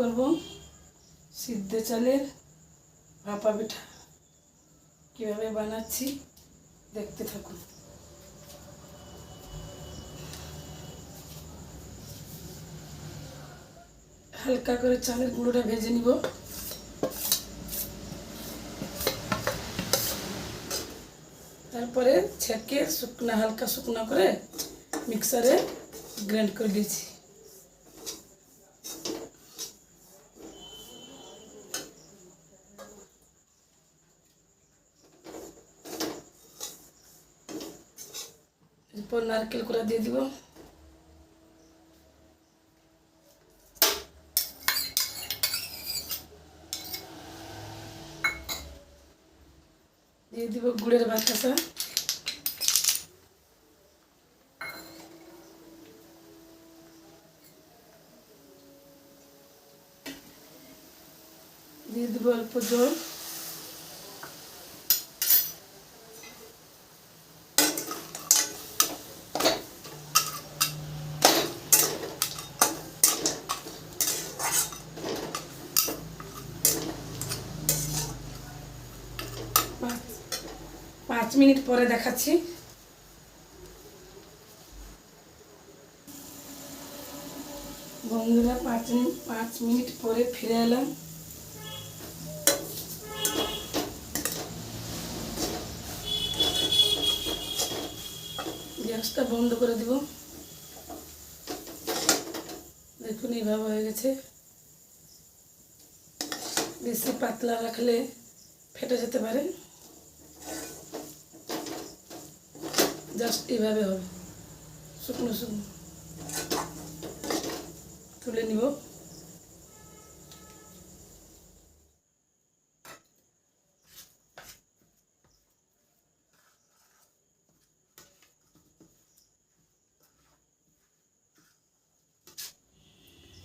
করব? সিদ্ধ চালের ভাপা পিঠা। কীভাবে বানাচ্ছি? দেখতে থাকুন। হালকা করে চালের গুঁড়োটা ভেজে নিব। তারপরে ছেঁকে শুকনা, হালকা শুকনা করে মিক্সারে গ্রাইন্ড করে দিয়েছি। এরপর নারকেল করে দিয়ে দিব দিয়ে দিব গুড়ের বাতাসা দিয়ে দিব অল্প জল পাঁচ মিনিট পরে দেখাচ্ছি। বন্ধুরা, পাঁচ মিনিট পাঁচ মিনিট পরে ফিরে এলাম। গ্যাসটা বন্ধ করে দিব। দেখুন, এইভাবে হয়ে গেছে। বেশি পাতলা রাখলে ফেটে যেতে পারে। জাস্ট এইভাবে হবে। শুকনো শুকনো। তুলে নিব।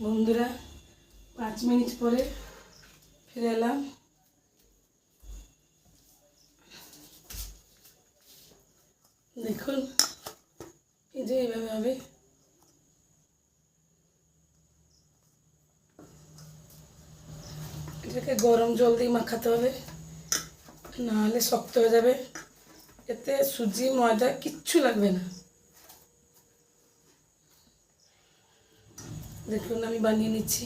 বন্ধুরা পাঁচ মিনিট পরে ফিরে এলাম। দেখুন, এই যে এইভাবে হবে। এটাকে গরম জল দিয়ে মাখাতে হবে, নাহলে শক্ত হয়ে যাবে। এতে সুজি, ময়দা কিচ্ছু লাগবে না। দেখুন, আমি বানিয়ে নিচ্ছি।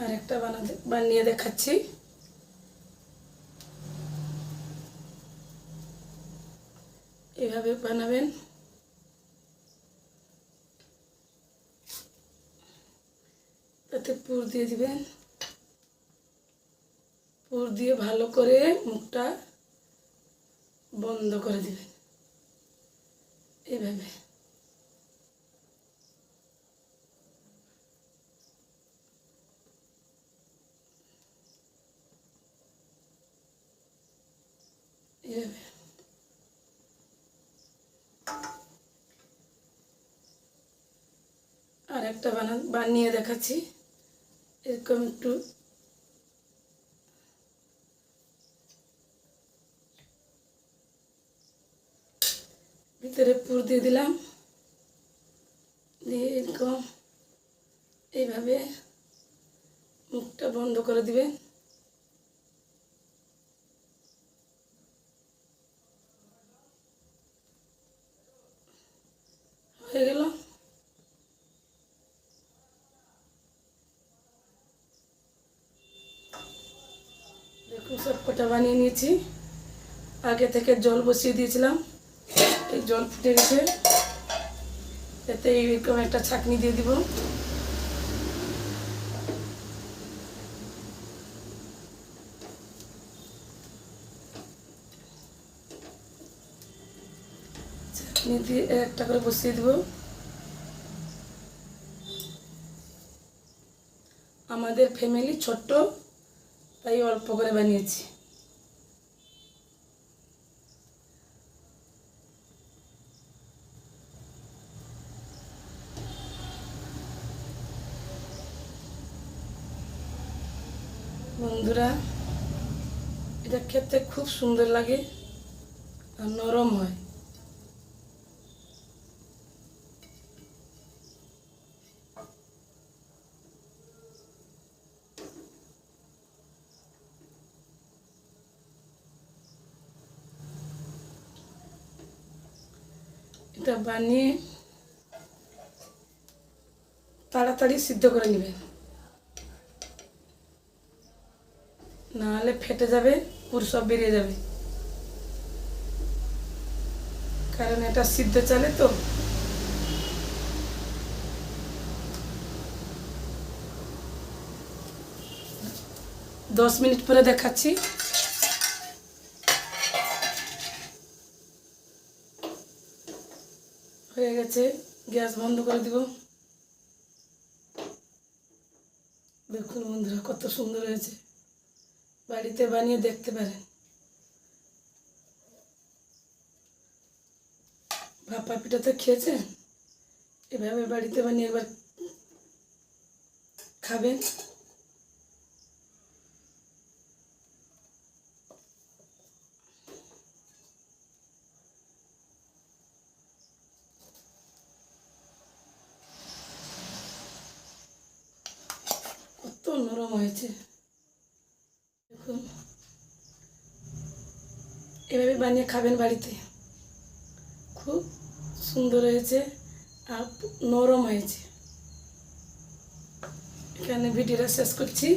আর একটা বানাতে, বানিয়ে দেখাচ্ছি। এভাবে বানাবেন। তাতে পুর দিয়ে দিবেন। পুর দিয়ে ভালো করে মুখটা বন্ধ করে দিবেন। এইভাবে এইভাবে আর একটা বানা বানিয়ে দেখাচ্ছি। এরকম একটু ভিতরে পুর দিয়ে দিলাম। দিয়ে এরকম এইভাবে মুখটা বন্ধ করে দিবেন হয়ে গেল কটা বানিয়ে নিয়েছি। আগে থেকে জল বসিয়ে দিয়েছিলাম। এই জল ফুটে গেছে। এতে এইরকম একটা ছাকনি দিয়ে দিব। ছাকনি দিয়ে একটা করে বসিয়ে দিব। আমাদের ফ্যামিলি ছোট্ট। তাই অল্প করে বানিয়েছি। বন্ধুরা এটা খেতে খুব সুন্দর লাগে আর নরম হয়। এটা বানিয়ে তাড়াতাড়ি সিদ্ধ করে নেবেন নাহলে ফেটে যাবে, পুর সব বেরিয়ে যাবে। কারণ এটা সিদ্ধ চালে তো। দশ মিনিট পরে দেখাচ্ছি। হয়ে গেছে। গ্যাস বন্ধ করে দিব। দেখুন বন্ধুরা, কত সুন্দর হয়েছে। বাড়িতে বানিয়ে দেখতে পারেন। ভাপা পিঠা তো খেয়েছেন? এভাবে বাড়িতে বানিয়ে একবার খাবেন কত নরম হয়েছে। দেখুন। এভাবে বানিয়ে খাবেন বাড়িতে। খুব সুন্দর হয়েছে আর নরম হয়েছে। এখানে ভিডিওটা শেষ করছি।